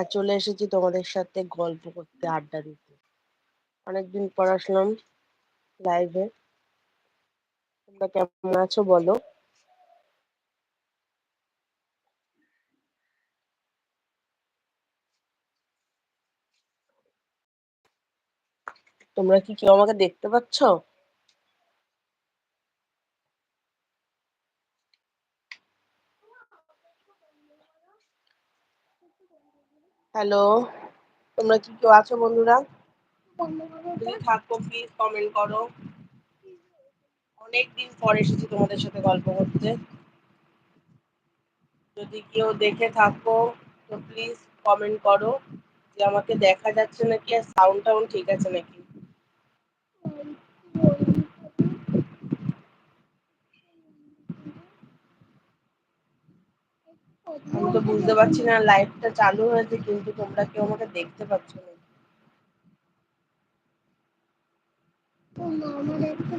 আর চলে এসেছি তোমাদের সাথে গল্প করতে আড্ডা দিতে। অনেকদিন পর আসলাম লাইভে তোমরা কেমন আছো বলো? তোমরা কি কেউ আমাকে দেখতে পাচ্ছ? হ্যালো তোমরা কি কেউ আছো বন্ধুরা? থাকো প্লিজ কমেন্ট করো। অনেকদিন পর এসেছি তোমাদের সাথে গল্প করতে। যদি কেউ দেখে থাকো, তো প্লিজ কমেন্ট করো। যে আমাকে দেখা যাচ্ছে নাকি আর সাউন্ড টাউন্ড ঠিক আছে নাকি? আমি তো বুঝতে পারছি না লাইভটা চালু হয়েছে কিন্তু তোমরা কেউ আমাকে দেখতে পাচ্ছ না। মামা দেখতে